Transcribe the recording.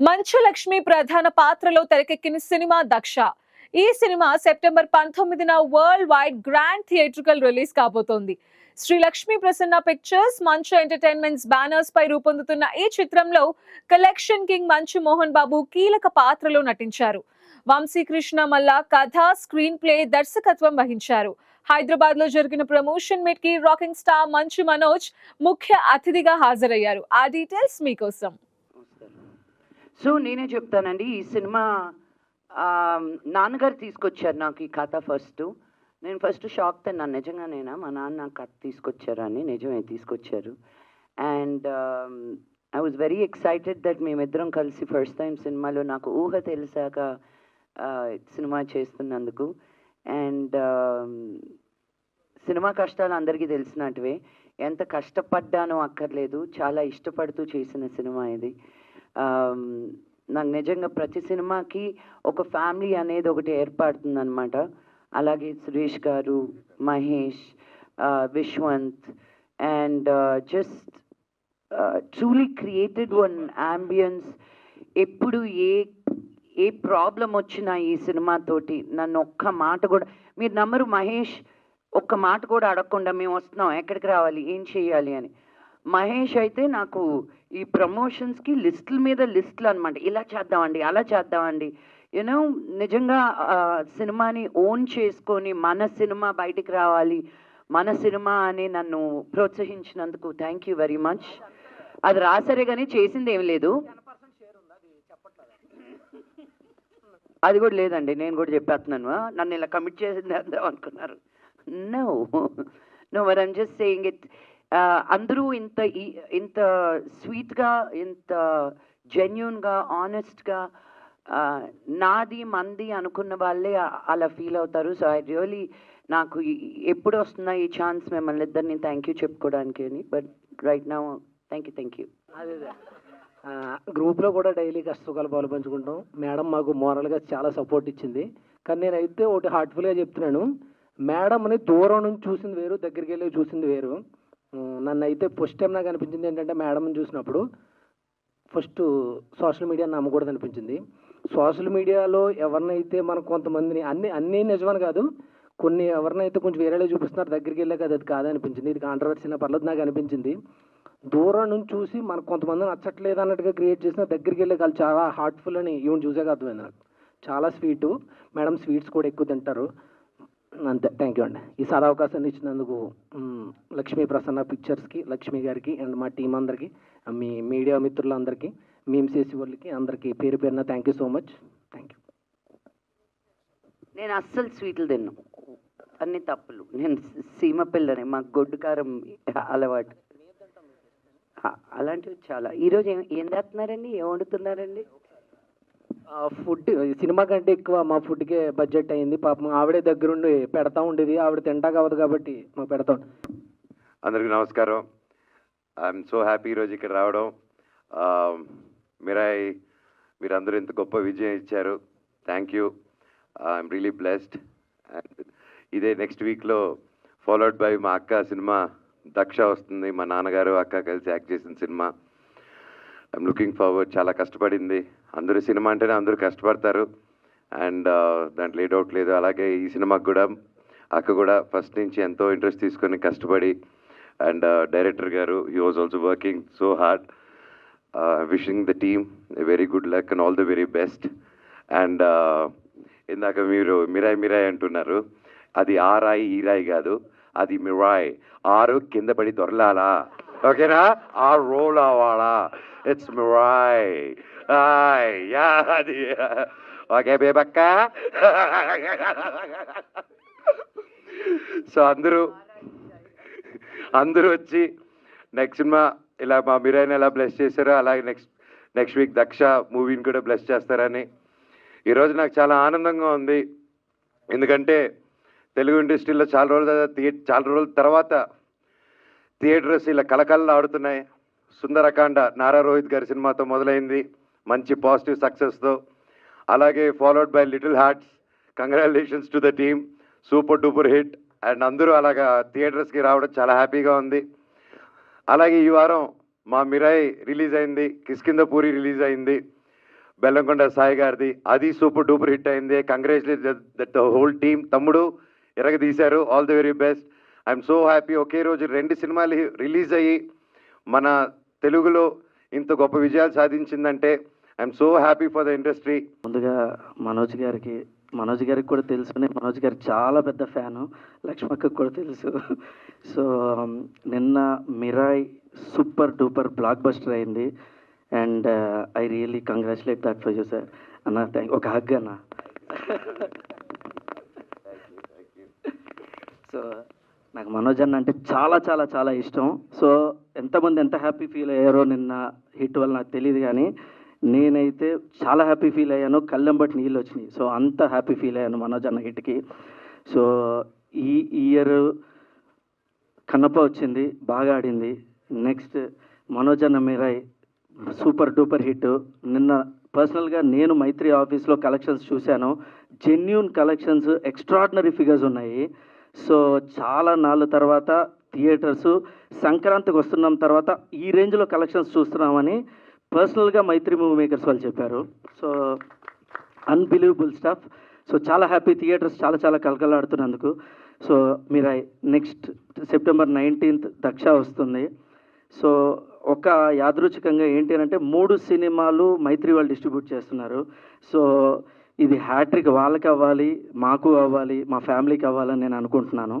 మంచు లక్ష్మి ప్రధాన పాత్రలో తెరకెక్కిన సినిమా దక్ష. ఈ సినిమా సెప్టెంబర్ పంతొమ్మిదిన world wide grand theatrical release కాబోతోంది. Sri Lakshmi Prasanna pictures Manchu entertainments banners పై రూపొందుతున్న ఈ చిత్రంలో కలెక్షన్ కింగ్ మంచు మోహన్ బాబు కీలక పాత్రలో నటించారు. వంశీకృష్ణ మల్ల కథ స్క్రీన్ ప్లే దర్శకత్వం వహించారు. హైదరాబాద్లో జరిగిన promotion మీట్కి rocking star Manchu Manoj ముఖ్య అతిథిగా హాజరయ్యారు. ఆ డీటెయిల్స్ మీకోసం. సో నేనే చెప్తానండి ఈ సినిమా నాన్నగారు తీసుకొచ్చారు నాకు ఈ కథ ఫస్ట్. నేను ఫస్ట్ షాక్ తిన్నాను నిజంగానేనా మా నాన్న నాకు కథ తీసుకొచ్చారు అని నిజమే తీసుకొచ్చారు. And I was very excited that మేమిద్దరం కలిసి ఫస్ట్ టైం సినిమాలో నాకు ఊహ తెలిసాక సినిమా చేస్తున్నందుకు. అండ్ సినిమా కష్టాలు అందరికీ తెలిసినట్టువే. ఎంత కష్టపడ్డానో అక్కర్లేదు చాలా ఇష్టపడుతూ చేసిన సినిమా ఇది. నాకు నిజంగా ప్రతి సినిమాకి ఒక ఫ్యామిలీ అనేది ఒకటి ఏర్పడుతుంది అనమాట అలాగే సురేష్ గారు Mahesh Vishwant and just truly created one ambience ఎప్పుడు ఏ ఏ ప్రాబ్లం వచ్చినా ఈ సినిమాతోటి నన్ను ఒక్క మాట కూడా మీరు నమ్మరు మహేష్ ఒక్క మాట కూడా అడగకుండా మేము వస్తున్నాం ఎక్కడికి రావాలి ఏం చేయాలి అని. మహేష్ అయితే నాకు ఈ ప్రమోషన్స్కి లిస్టుల మీద లిస్టులు అనమాట ఇలా చేద్దామండి అలా చేద్దామండి. యూనో నిజంగా సినిమాని ఓన్ చేసుకొని మన సినిమా బయటికి రావాలి మన సినిమా అని నన్ను ప్రోత్సహించినందుకు థ్యాంక్ యూ వెరీ మచ్. అది రాసరే కానీ చేసింది ఏం లేదు. అది కూడా లేదండి నేను కూడా చెప్పేస్తున్నాను. నన్ను ఇలా కమిట్ చేసింది అనుకున్నారు. No no where I'm just saying it. అందరూ ఇంత ఈ- ఇంత స్వీట్గా ఇంత జెన్యున్గా ఆనెస్ట్గా నాది మంది అనుకున్న వాళ్ళే అలా ఫీల్ అవుతారు. సో ఐ రియలీ నాకు ఎప్పుడు వస్తున్నా ఈ ఛాన్స్ మిమ్మల్ని ఇద్దరిని థ్యాంక్ యూ చెప్పుకోవడానికి అని. బట్ రైట్ నా థ్యాంక్ యూ థ్యాంక్ యూ అదే గ్రూప్లో కూడా డైలీ కష్టసుఖాలు పాలు పంచుకుంటాం. మేడం మాకు మోరల్గా చాలా సపోర్ట్ ఇచ్చింది. కానీ నేనైతే ఒకటి హార్ట్ఫుల్గా చెప్తున్నాను. మేడంని దూరం నుంచి చూసింది వేరు దగ్గరికి వెళ్ళి చూసింది వేరు. నన్ను అయితే ఫస్ట్ టైం నాకు అనిపించింది ఏంటంటే మేడంని చూసినప్పుడు ఫస్ట్ సోషల్ మీడియా నమ్మకూడదు అనిపించింది. సోషల్ మీడియాలో ఎవరినైతే మనం కొంతమందిని అన్ని అన్నీ నిజమని కాదు కొన్ని ఎవరినైతే కొంచెం వేరేలా చూపిస్తున్నారు దగ్గరికి వెళ్ళాక అది అది కాదనిపించింది ఇది కాంట్రవర్సీ పర్లేదు నాకు అనిపించింది. దూరం నుంచి చూసి మనకు కొంతమంది నచ్చట్లేదు అన్నట్టుగా క్రియేట్ చేసిన దగ్గరికి వెళ్ళే వాళ్ళు చాలా హార్ట్ఫుల్ అని ఈవెన్ చూసాక అర్థమైంది నాకు. చాలా స్వీటు మేడం స్వీట్స్ కూడా ఎక్కువ తింటారు. అంతే థ్యాంక్ యూ అండి. ఈ సదవకాశాన్ని ఇచ్చినందుకు లక్ష్మీ ప్రసన్న పిక్చర్స్కి లక్ష్మి గారికి అండ్ మా టీం అందరికీ మీ మీడియా మిత్రులందరికీ మేము చేసే వాళ్ళకి అందరికీ పేరు పేరున thank you so much thank you నేను అస్సలు స్వీట్లు తిన్ను. అన్ని తప్పులు. నేను సీమ పిల్లని మాకు గొడ్డు కారం అలవాటు. అలాంటివి చాలా. ఈరోజు ఏం ఏం చేస్తున్నారండి? ఏం వండుతున్నారండి? ఫుడ్ సినిమా కంటే ఎక్కువ మా ఫుడ్కే బడ్జెట్ అయింది. పాపం ఆవిడే దగ్గరుండి పెడతా ఉండేది. ఆవిడ తింటా కావదు కాబట్టి మాకు పెడతాం అందరికీ నమస్కారం. ఐఎమ్ సో హ్యాపీ ఈరోజు ఇక్కడ రావడం. మీరాయ్ మీరందరూ ఇంత గొప్ప విజయం ఇచ్చారు. Thank you I'm really blessed and ఇదే నెక్స్ట్ వీక్లో ఫాలోడ్ బై మా అక్క సినిమా దక్ష వస్తుంది. మా నాన్నగారు అక్క కలిసి యాక్ట్ చేసిన సినిమా. ఐఎమ్ లుకింగ్ ఫార్వర్డ్ చాలా కష్టపడింది. అందరూ సినిమా అంటేనే అందరూ కష్టపడతారు. అండ్ దాంట్లో ఏ డౌట్ లేదు. అలాగే ఈ సినిమాకి కూడా అక్క కూడా ఫస్ట్ నుంచి ఎంతో ఇంట్రెస్ట్ తీసుకొని కష్టపడి అండ్ డైరెక్టర్ గారు he was also working so hard wishing the team very good luck and all the very best and ఇందాక మీరు మిరాయ్ మిరాయ్ అంటున్నారు. అది ఆ రాయి ఈ రాయి కాదు. అది మిరాయ్. ఆరు కింద పడి దొరలాలా? ఓకేనా? ఆ రోల్ అవ్వాలా? ఇట్స్ మిరాయ్ యా అది. ఓకే బేబక్క. సో అందరూ అందరూ వచ్చి నెక్స్ట్ సినిమా ఇలా మా మీరైనా ఎలా బ్లెస్ చేశారో అలాగే నెక్స్ట్ నెక్స్ట్ వీక్ దక్ష మూవీని కూడా బ్లెస్ చేస్తారని. ఈరోజు నాకు చాలా ఆనందంగా ఉంది. ఎందుకంటే తెలుగు ఇండస్ట్రీలో చాలా రోజుల చాలా రోజుల తర్వాత థియేటర్స్ ఇలా కలకల్లా ఆడుతున్నాయి. సుందరకాండ నారా రోహిత్ గారి సినిమాతో మొదలైంది. మంచి పాజిటివ్ సక్సెస్తో అలాగే followed by little hearts congratulations to the team super duper hit and అందరూ అలాగా థియేటర్స్కి రావడం చాలా హ్యాపీగా ఉంది. అలాగే ఈ వారం మా మిరాయి రిలీజ్ అయింది. కిష్కింద పూరి రిలీజ్ అయింది. బెల్లంకొండ సాయి గారిది. అది సూపర్ డూపర్ హిట్ అయింది. Congratulate that the whole team తమ్ముడు ఎరగదీశారు. All the very best. I'm so happy ఒకే రోజు రెండు సినిమాలు రిలీజ్ అయ్యి మన తెలుగులో ఇంత గొప్ప విజయాలు సాధించిందంటే I'm so happy for the industry ముందుగా మనోజ్ గారికి మనోజ్ గారికి కూడా తెలుసు. మనోజ్ గారికి చాలా పెద్ద ఫ్యాను. లక్ష్మక్కకు కూడా తెలుసు. సో నిన్న Mirai super duper blockbuster అయింది. And I really congratulate that for you sir అన్న థ్యాంక్ ఒక హగ్ అన్న. సో నాకు మనోజ్ అన్న అంటే చాలా చాలా చాలా ఇష్టం. సో ఎంతమంది ఎంత హ్యాపీ ఫీల్ అయ్యారో నిన్న హిట్ వల్ల నాకు తెలియదు కానీ నేనైతే చాలా హ్యాపీ ఫీల్ అయ్యాను. కళ్ళెంబటి నీళ్ళు వచ్చినాయి. సో అంత హ్యాపీ ఫీల్ అయ్యాను మనోజ్ అన్న హిట్కి. సో ఈ ఇయర్ కన్నప్ప వచ్చింది బాగా ఆడింది. నెక్స్ట్ మనోజ్ అన్న మీరాయ్ సూపర్ డూపర్ హిట్. నిన్న పర్సనల్గా నేను మైత్రి ఆఫీస్లో కలెక్షన్స్ చూశాను. జెన్యున్ కలెక్షన్స్ ఎక్స్ట్రాడినరీ ఫిగర్స్ ఉన్నాయి. సో చాలా నాళ్ళ తర్వాత థియేటర్స్ సంక్రాంతికి వస్తున్నాం తర్వాత ఈ రేంజ్లో కలెక్షన్స్ చూస్తున్నామని పర్సనల్గా మైత్రి మూవీ మేకర్స్ వాళ్ళు చెప్పారు. So unbelievable stuff. సో చాలా హ్యాపీ థియేటర్స్ చాలా చాలా కలకలాడుతున్నందుకు. సో మీరు నెక్స్ట్ సెప్టెంబర్ నైన్టీన్త్ దక్ష వస్తుంది. సో ఒక యాదృచ్ఛికంగా ఏంటి అని అంటే మూడు సినిమాలు మైత్రి వాళ్ళు డిస్ట్రిబ్యూట్ చేస్తున్నారు. సో ఇది హ్యాట్రిక్ వాళ్ళకి అవ్వాలి మాకు అవ్వాలి మా ఫ్యామిలీకి అవ్వాలని నేను అనుకుంటున్నాను.